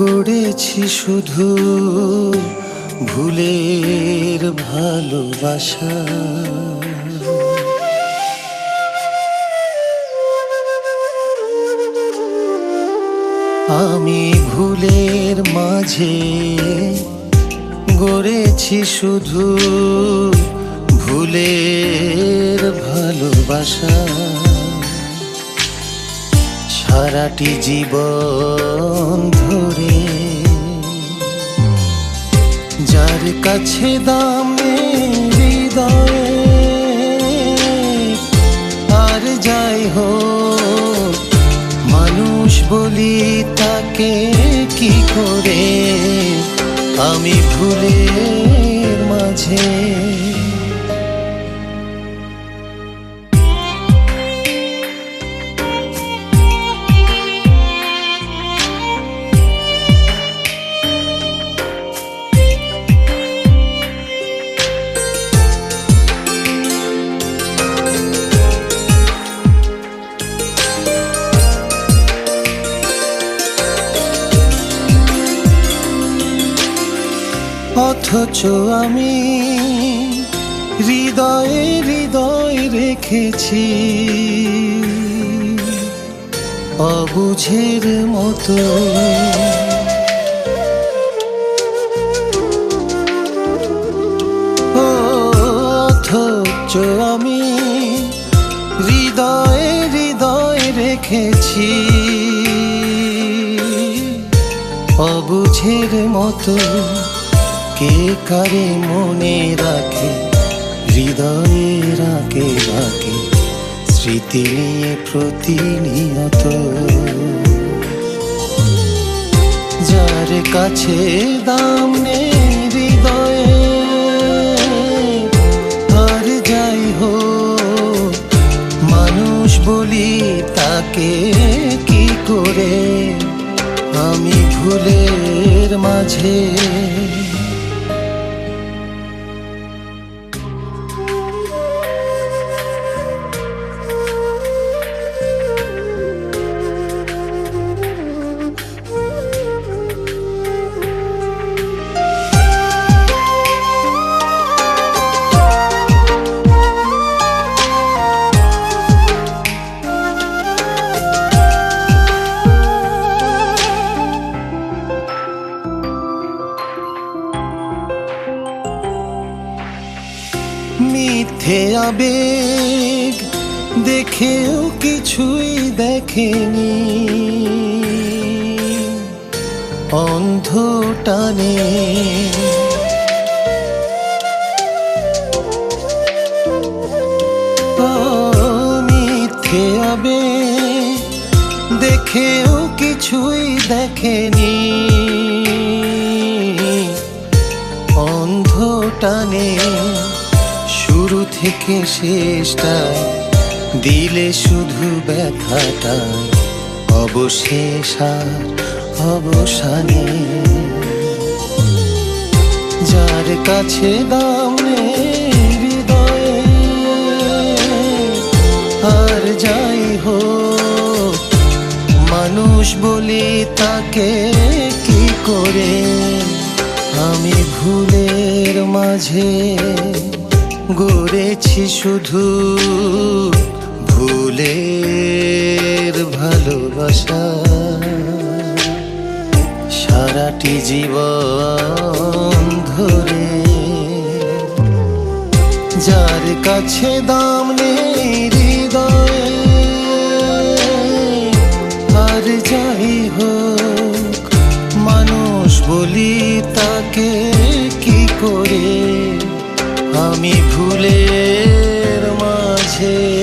গড়েছি শুধু ভুলের ভালোবাসা। আমি ভুলের মাঝে গড়েছি শুধু ভুলের ভালোবাসা। সারাটি জীবন ধরে। যার কাছে দাম হৃদয়ে আর যাই হোক, মানুষ বলি তাকে কি করে? আমি ভুলের মাঝে অথচ আমি হৃদয়ে হৃদয় রেখেছি। অবুঝের মতো। অথচ আমি হৃদয়ে হৃদয় রেখেছি। অবুঝের মতো। কে কারে মনে রাখে, হৃদয়ে রাখে রাখে, স্মৃতি নিয়ে প্রতিনিয়ত। যার কাছে দাম নেই হৃদয়ে, আর যাই হোক, মানুষ বলি তাকে কি করে, আমি ভুলের মাঝে মিথ্যে আবেগ দেখেও কিছুই দেখেনি। অন্ধ টানে। মিথ্যে আবেগ দেখেও কিছুই দেখেনি। অন্ধ টানে। শুরু থেকে শেষটা দিলে শুধু ব্যথাটা, অবশেষ আর অবসানে। যার কাছে দাম হৃদয়ে, আর যাই হোক, মানুষ বলি তাকে কি করে? আমি ভুলের মাঝে গড়েছি শুধু ভুলের ভালোবাসা। সারাটি জীবন ধরে যার কাছে দাম নেই হৃদয়ে, আর যাই হোক, মানুষ বলি তাকে কি করে আমি ভুলের মাঝে